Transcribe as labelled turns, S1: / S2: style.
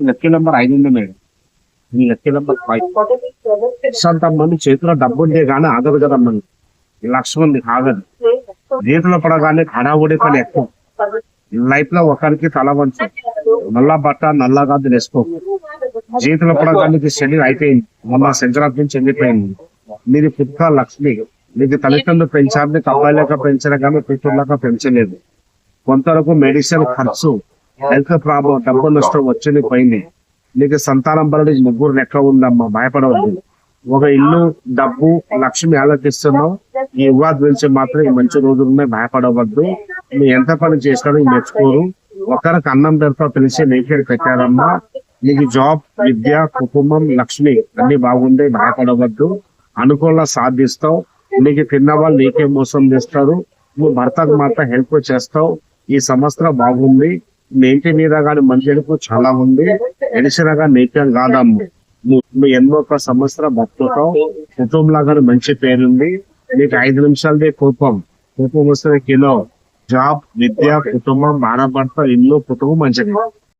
S1: Lucky number ఐదు ఉంది madam. మీ లక్కీ నెంబర్ ఫైవ్ అంత చేతిలో డబ్బు ఉంటే కానీ ఆగదు కదమ్మ. ఈ లక్ష మంది ఆగదు. చేతిలో పడగానే హడావుడి పని ఎక్కువ. లైఫ్లో ఒకరికి తల వంచు. నల్ల బట్ట నల్ల గాదు వేసుకో. జీవితంలో పడగానే శని అయిపోయింది. మొన్న సంక్రాంతి నుంచి వెళ్ళిపోయింది మీది పుట్ట లక్ష్మి. మీకు తల్లిదండ్రులు పెంచాలని మీకు అబ్బాయిలేక పెంచిన కానీ కూతుర్లాగా పెంచలేదు. కొంతవరకు మెడిసిన్ ఖర్చు. హెల్త్ ప్రాబ్లం డబ్బు నష్టం వచ్చింది పోయింది. నీకు సంతానం బరుడు ముగ్గురు లెక్క ఉందమ్మా? భయపడవద్దు. ఒక ఇల్లు డబ్బు లక్ష్మి ఆలోచిస్తున్నావు. ఈ ఉగాది గురించి మాత్రం ఈ మంచి రోజులునే భయపడవద్దు. నువ్వు ఎంత పని చేసినా మెచ్చుకోరు. ఒకరికి అన్నం పెడతా పిలిచి నీకే పెట్టారమ్మా. నీకు జాబ్ విద్య కుటుంబం లక్ష్మి అన్ని బాగుంది భయపడవద్దు. అనుకూల సాధిస్తావు. నీకు తిన్న వాళ్ళు నీకే మోసం చేస్తారు. నువ్వు భర్తకు మాత్రం హెల్ప్ చేస్తావు. ఈ సంవత్సరం బాగుంది. నేటి మీద కానీ మంచి చాలా ఉంది. ఎడిసినగా నేత్యం కాదమ్ము. నువ్వు ఎన్నో ఒక సంవత్సరం బతుకుతావు. కుటుంబంలో మంచి పేరుంది. నీకు ఐదు నిమిషాలదే కోపం. కోపం వస్తే కిలో. జాబ్ విద్య కుటుంబం భారభర్త ఇల్లు కుటుంబం మంచిది.